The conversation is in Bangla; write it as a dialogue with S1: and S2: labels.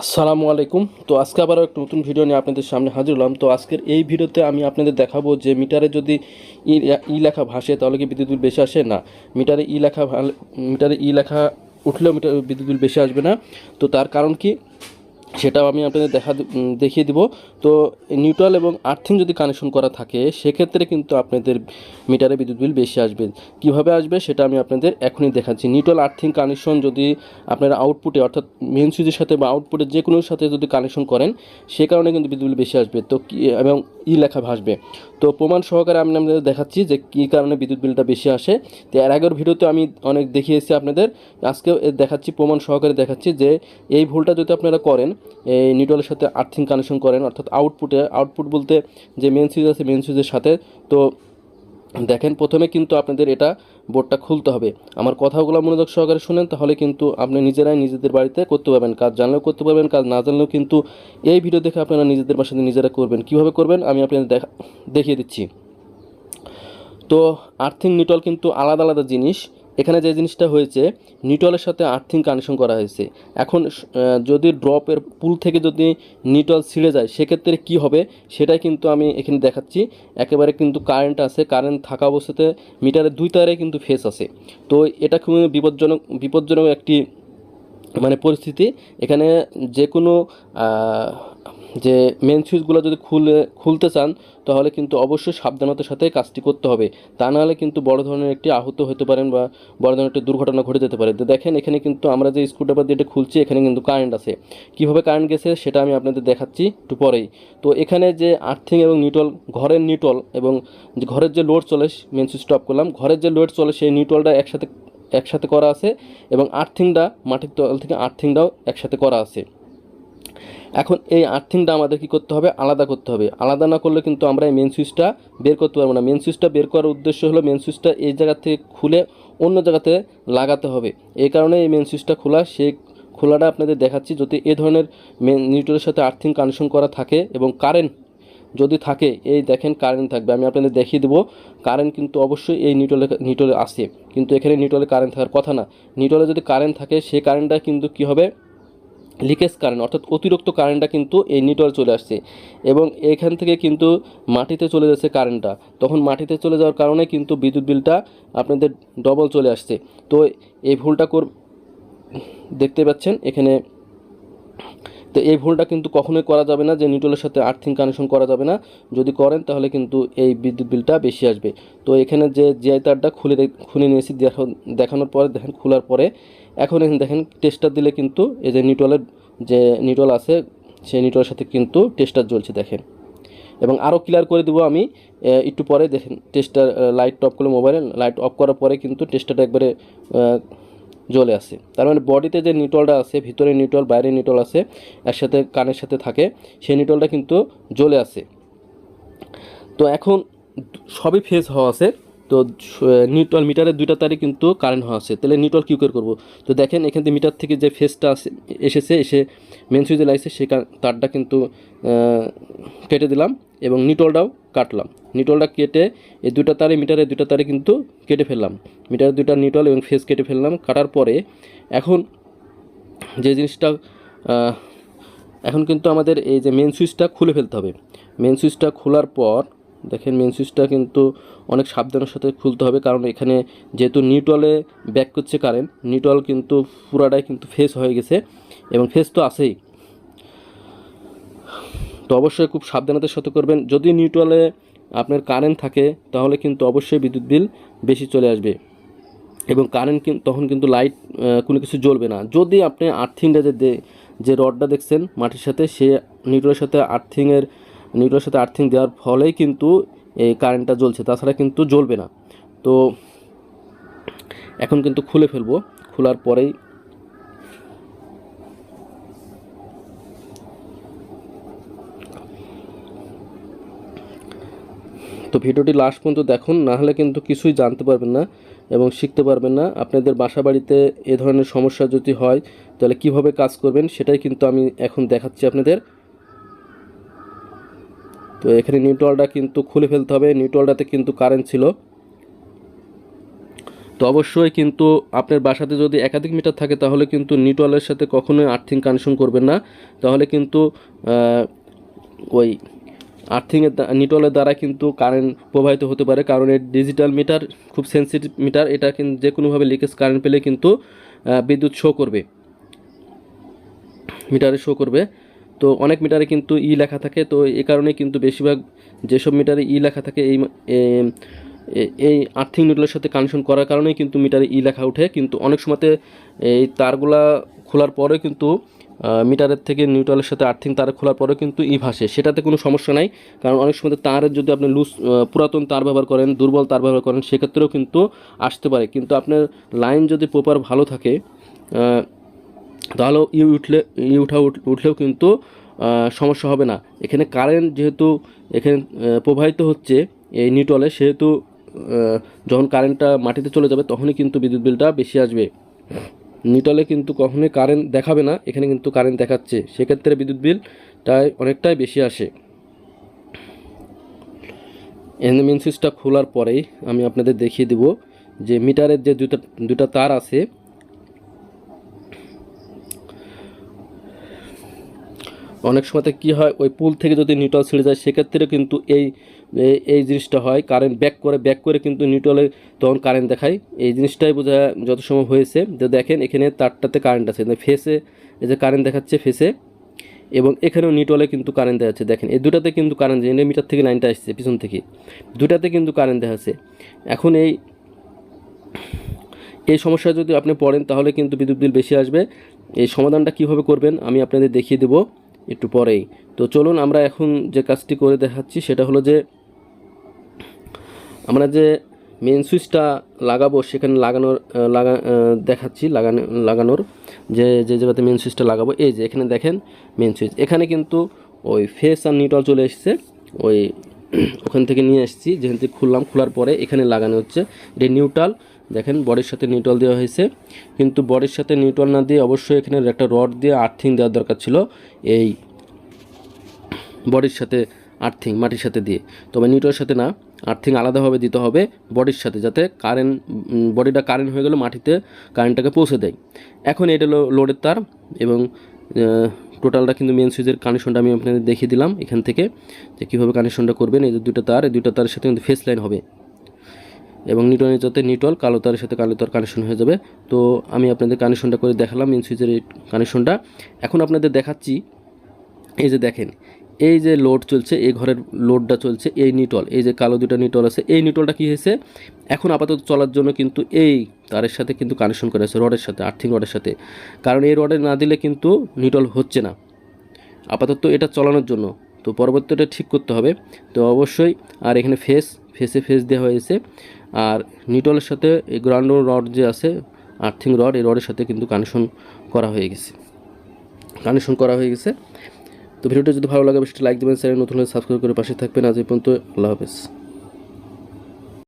S1: আসসালামু আলাইকুম। তো আজকে আবারও একটা নতুন ভিডিও নিয়ে আপনাদের সামনে হাজির হলাম। তো আজকের এই ভিডিওতে আমি আপনাদের দেখাবো যে মিটারে যদি ই লেখা ভাসে তাহলে কি বিদ্যুৎ বিল বেশি আসে? না, মিটারে ই লেখা মিটারে ই লেখা উঠলেও মিটার বিদ্যুৎ বিল বেশি আসবে না। তো তার কারণ কি? সেটাও আমি আপনাদের দেখা দেখিয়ে দিব। তো নিউট্রাল এবং আর্থিং যদি কানেকশন করা থাকে, সেক্ষেত্রে কিন্তু আপনাদের মিটারে বিদ্যুৎ বিল বেশি আসবে। কীভাবে আসবে সেটা আমি আপনাদের এখনই দেখাচ্ছি। নিউট্রাল আর্থিং কানেকশন যদি আপনারা আউটপুটে অর্থাৎ মেন সুইচের সাথে বা আউটপুটে যে কোনো সাথে যদি কানেকশন করেন, সে কারণে কিন্তু বিদ্যুৎ বিল বেশি আসবে। তো কি এবং ই লেখা ভাসবে। তো প্রমাণ সহকারে আমি আপনাদের দেখাচ্ছি যে কী কারণে বিদ্যুৎ বিলটা বেশি আসে। তো এর আগের ভিডিওতে আমি অনেক দেখিয়েছি আপনাদের। আজকেও এ দেখাচ্ছি, প্রমাণ সহকারে দেখাচ্ছি যে এই ভুলটা যদি আপনারা করেন এই নিউট্রালের সাথে আর্থিং কানেকশন করেন, অর্থাৎ আউটপুটে আউটপুট বলতে যে মেন সুইচ আছে মেন সুইচের সাথে। তো দেখেন, প্রথমে কিন্তু আপনাদের এটা বোর্ডটা খুলতে হবে। আমার কথাগুলো মনোযোগ সহকারে শুনেন, তাহলে কিন্তু আপনি নিজেরাই নিজেদের বাড়িতে করতে পারবেন। কাজ জানলেও করতে পারবেন, কাজ না জানলেও কিন্তু এই ভিডিও দেখে আপনারা নিজেদের বাসাতে নিজেরা করবেন। কীভাবে করবেন? আমি আপনাদের দেখা, দেখিয়ে দিচ্ছি। তো আর্থিং নিউট্রাল কিন্তু আলাদা আলাদা জিনিস। এখানে যে জিনিসটা হয়েছে, নিটলের সাথে আর্থিং কানেকশন করা হয়েছে। এখন যদি ড্রপের পুল থেকে যদি নিটল ছিঁড়ে যায়, সেক্ষেত্রে কি হবে সেটাই কিন্তু আমি এখানে দেখাচ্ছি। একেবারে কিন্তু কারেন্ট আছে কারেন্ট থাকা অবস্থাতে মিটারের দুই তারে কিন্তু ফেস আছে। তো এটা খুবই বিপজ্জনক বিপজ্জনক একটি মানে পরিস্থিতি। এখানে যে কোনো যে মেন সুইচগুলো যদি খুলে, খুলতে চান, তাহলে কিন্তু অবশ্যই সাবধানতার সাথে কাজটি করতে হবে। তা নাহলে কিন্তু বড় ধরনের একটি আহত হতে পারেন বা বড় ধরনের একটি দুর্ঘটনা ঘটে যেতে পারে। তো দেখেন, এখানে কিন্তু আমরা যে স্ক্রুড্রাইভার দিয়ে এটা খুলছি, এখানে কিন্তু কারেন্ট আছে। কীভাবে কারেন্ট গেছে, সেটা আমি আপনাদের দেখাচ্ছি একটু পরেই। তো এখানে যে আর্থিং এবং নিউট্রল ঘরের নিউট্রল এবং ঘরের যে লোড চলে মেন সুইচ অফ করলাম, ঘরের যে লোড চলে, সেই নিউট্রলটা একসাথে একসাথে করা আছে এবং আর্থিংটা মাটির তল থেকে আর্থিংটাও একসাথে করা আছে। এখন এই আর্থিংটা আমাদের কি করতে হবে? আলাদা করতে হবে। আলাদা না করলে কিন্তু আমরা এই মেন সুইচটা বের করতে পারব না। মেন সুইচটা বের করার উদ্দেশ্য হলো মেন সুইচটা এই জায়গা থেকে খুলে অন্য জায়গাতে লাগাতে হবে। এই কারণে এই মেন সুইচটা খোলা, সেই খোলাটা আপনাদের দেখাচ্ছি। যদি এ ধরনের মেন নিউট্রালের সাথে আর্থিং কানেকশন করা থাকে এবং কারেন্ট যদি থাকে, এই দেখেন কারেন্ট থাকবে। আমি আপনাদের দেখিয়ে দেবো। কারেন্ট কিন্তু অবশ্যই এই নিউট্রলে নিউট্রলে আসে কিন্তু এখানে নিউট্রলে কারেন্ট থাকার কথা না। নিউট্রলে যদি কারেন্ট থাকে, সেই কারেন্টটা কিন্তু কী হবে? লিকেজ কারেন্ট, অর্থাৎ অতিরিক্ত কারেন্টটা কিন্তু এই নিউট্রাল চলে আসছে। এবং এখান থেকে কিন্তু মাটিতে চলে যাচ্ছে কারেন্টটা। তখন মাটিতে চলে যাওয়ার কারণে কিন্তু বিদ্যুৎ বিলটা আপনাদের ডবল চলে আসছে। তো এই ভুলটা কর দেখতে পাচ্ছেন, এখানে তো এই ভুলটা কিন্তু কখনোই করা যাবে না যে নিউট্রালের সাথে আর্থিং কানেকশন করা যাবে না। যদি করেন তাহলে কিন্তু এই বিদ্যুৎ বিলটা বেশি আসবে। তো এখানে যে জিআই তারটা খুলে খুলে নিয়েছি, দেখো- দেখানোর পরে, দেখেন খোলার পরে, এখন এখানে দেখেন টেস্টার দিলে কিন্তু এই যে নিউট্রালের যে নিউট্রাল আছে, সেই নিউট্রালের সাথে কিন্তু টেস্টার জ্বলছে, দেখেন। এবং আরও ক্লিয়ার করে দেবো আমি একটু পরে, দেখেন টেস্টার লাইট অফ করলে মোবাইলে লাইট অফ করার পরে কিন্তু টেস্টারটা একবারে জ্বলে আসে তার মানে বডিতে যে নিটলটা আছে, ভিতরে নিটল, বাইরে নিটল আছে, একসাথে কানের সাথে থাকে, সেই নিটলটা কিন্তু জ্বলে আসে তো এখন সবই ফেস হওয়া আছে। তো নিউট্রল মিটারের দুইটা তারে কিন্তু কারেন্ট হওয়া আছে। তাহলে নিউট্রল কী করে করব? তো দেখেন, এখান থেকে মিটার থেকে যে ফেসটা এসেছে, এসে মেন সুইচে লাগছে, সে তারটা কিন্তু কেটে দিলাম এবং নিউট্রলটাও কাটলাম। নিউট্রলটা কেটে এই দুটো তারে মিটারের দুটো তারে কিন্তু কেটে ফেললাম। মিটারের দুটা নিউট্রল এবং ফেস কেটে ফেললাম। কাটার পরে এখন যে জিনিসটা এখন কিন্তু আমাদের এই যে মেন সুইচটা খুলে ফেলতে হবে। মেন সুইচটা খোলার পর দেখেন মেন সুইচটা কিন্তু অনেক সাবধানের সাথে খুলতে হবে, কারণ এখানে যেহেতু নিউট্রলে ব্যাক করছে কারেন্ট নিউট্রল কিন্তু পুরাটাই কিন্তু ফেস হয়ে গেছে এবং ফেস তো আছেই। তো অবশ্যই খুব সাবধানতার সাথে করবেন। যদি নিউট্রলে আপনার কারেন্ট থাকে, তাহলে কিন্তু অবশ্যই বিদ্যুৎ বিল বেশি চলে আসবে। এবং কারেন্ট তখন কিন্তু লাইট কোনো কিছু জ্বলবে না। যদি আপনি আর্থিংটা যে যে রডটা দেখছেন মাটির সাথে, সে নিউট্রলের সাথে আর্থিংয়ের নিউট্রলের সাথে আর্থিং দেওয়ার ফলেই কিন্তু এই কারেন্টটা জ্বলছে, তাছাড়া কিন্তু জ্বলবে না। তো এখন কিন্তু খুলে ফেলব, খোলার পরেই তো ভিডিওটি লাস্ট পর্যন্ত দেখুন, না হলে কিন্তু কিছুই জানতে পারবেন না এবং শিখতে পারবেন না। আপনাদের বাসা বাড়িতে এ ধরনের সমস্যা যদি হয়, তাহলে কীভাবে কাজ করবেন সেটাই কিন্তু আমি এখন দেখাচ্ছি আপনাদের। তো এখানে নিউট্রালটা কিন্তু খুলে ফেলতে হবে। নিউট্রালটাতে কিন্তু কারেন্ট ছিল। তো অবশ্যই কিন্তু আপনার বাসাতে যদি একাধিক মিটার থাকে, তাহলে কিন্তু নিউট্রালের সাথে কখনোই আর্থিং কানেকশন করবেন না। তাহলে কিন্তু ওই আর্থিংয়ের নিটলের দ্বারা কিন্তু কারেন্ট প্রবাহিত হতে পারে। কারণ এর ডিজিটাল মিটার খুব সেন্সিটিভ মিটার এটা কিন্তু যে কোনোভাবে লিকেজ কারেন্ট পেলে কিন্তু বিদ্যুৎ শো করবে। মিটারে শো করবে। তো অনেক মিটারে কিন্তু ই লেখা থাকে। তো এই কারণে কিন্তু বেশিরভাগ যেসব মিটারে ই লেখা থাকে, এই, এ- এ- এই আর্থিং নিউট্রালের সাথে কানেকশন করার কারণেই কিন্তু মিটারে ই লেখা ওঠে। কিন্তু অনেক সময়তে এই তারগুলা খোলার পরে কিন্তু মিটারের থেকে নিউট্রালের সাথে আর্থিং তার খোলার পরে কিন্তু ই ভাসে। সেটাতে কোনো সমস্যা নাই। কারণ অনেক সময় তারের যদি আপনি লুজ পুরাতন তার ব্যবহার করেন, দুর্বল তার ব্যবহার করেন, সেক্ষেত্রেও কিন্তু আসতে পারে। কিন্তু আপনার লাইন যদি প্রপার ভালো থাকে তাহলে ই উঠলে, ই উঠা উঠ- উঠলেও কিন্তু সমস্যা হবে না। এখানে কারেন্ট যেহেতু, এখানে প্রবাহিত হচ্ছে এই নিউটলে সেহেতু যখন কারেন্টটা মাটিতে চলে যাবে, তখনই কিন্তু বিদ্যুৎ বিলটা বেশি আসবে। নিউটলে কিন্তু কখনোই কারেন্ট দেখাবে না, এখানে কিন্তু কারেন্ট দেখাচ্ছে। সেক্ষেত্রে বিদ্যুৎ বিলটাই অনেকটাই বেশি আসে। এখানে মেন সুইচটা খোলার পরেই আমি আপনাদের দেখিয়ে দেব যে মিটারের যে দুটা দুটা তার আছে অনেক সময়তে কি হয়, ওই পুল থেকে যদি নিউট্রাল ছিঁড়ে যায় সেক্ষেত্রে কিন্তু এই, এই- জিনিসটা হয়। কারেন্ট ব্যাক করে ব্যাক করে কিন্তু নিউট্রালে তখন কারেন্ট দেখায়। এই জিনিসটাই বোঝা যত সময় হয়েছে। যে দেখেন, এখানে তারটাতে কারেন্ট আছে। ফেসে, এই যে কারেন্ট দেখাচ্ছে ফেসে, এবং এখানেও নিউট্রালে কিন্তু কারেন্ট দেখাচ্ছে দেখেন, এই দুটাতে কিন্তু কারেন্ট মিটার থেকে লাইনটা আসছে, পিছন থেকে। দুটাতে কিন্তু কারেন্ট দেখাচ্ছে এখন এই এই সমস্যা যদি আপনি পড়েন, তাহলে কিন্তু বিদ্যুৎ বিল বেশি আসবে। এই সমাধানটা কীভাবে করবেন, আমি আপনাদের দেখিয়ে দেব। একটু পরেই। তো চলুন আমরা এখন যে কাজটি করে দেখাচ্ছি, সেটা হলো যে আমরা যে মেন সুইচটা লাগাবো, সেখানে লাগানোর লাগা দেখাচ্ছি, লাগানো, লাগানোর যে যে জায়গাতে মেন সুইচটা লাগাবো। এই যে, এখানে দেখেন মেন সুইচ এখানে কিন্তু ওই ফেস আর নিউট্রাল চলে এসেছে। ওই, ওখান থেকে নিয়ে এসেছি যেখান থেকে খুললাম, খোলার পরে এখানে লাগানো হচ্ছে। এটা নিউট্রাল দেখেন, বডির সাথে নিউট্রাল দেওয়া হয়েছে। কিন্তু বডির সাথে নিউট্রাল না দিয়ে অবশ্যই এখানে একটা রড দিয়ে আর্থিং দেওয়ার দরকার ছিল এই বডির সাথে আর্থিং মাটির সাথে দিয়ে। তবে নিউট্রালের সাথে না আর্থিং আলাদাভাবে দিতে হবে বডির সাথে যাতে কারেন্ট বডিটা কারেন্ট হয়ে গেলে মাটিতে কারেন্টটাকে পৌঁছে দেয়। এখন এটা হলো লোডের তার এবং টোটালটা কিন্তু মেন সুইচের কানেকশনটা আমি আপনাদের দেখিয়ে দিলাম এখান থেকে যে কীভাবে কানেকশনটা করবেন। এই যে দুটো তার, এই দুটো তারের সাথে কিন্তু ফেস লাইন হবে। এবং নিউটনের যাতে নিউট্রাল কালো তারের সাথে কালো তার কানেকশন হয়ে যাবে। তো আমি আপনাদের কানেকশনটা করে দেখালাম মেন সুইচের এই কানেকশনটা এখন আপনাদের দেখাচ্ছি, এই যে দেখেন, এই যে লোড চলছে, এই ঘরের লোডটা চলছে, এই নিটল, এই যে কালো দুটা নিটল আছে, এই নিটলটা কী হয়েছে? এখন আপাতত চলার জন্য কিন্তু এই তারের সাথে কিন্তু কানেকশন করা আছে রডের সাথে আর্থিং রডের সাথে। কারণ এই রডে না দিলে কিন্তু নিটল হচ্ছে না। আপাতত এটা চলানোর জন্য। তো পরবর্তীটা ঠিক করতে হবে। তো অবশ্যই, আর এখানে ফেস ফেসে ফেস দেওয়া হয়েছে। আর নিটলের সাথে এই গ্রাউন্ড রড যে আছে আর্থিং রড এই রডের সাথে কিন্তু কানেকশন করা হয়ে গেছে। কানেকশন করা হয়ে গেছে। তো ভিডিওটা যদি ভালো লাগে বেশি লাইক দেবেন স্যার নতুন হলে সাবস্ক্রাইব করে পাশে থাকবেন। আজ এই পর্যন্ত, আল্লাহ হাফেজ।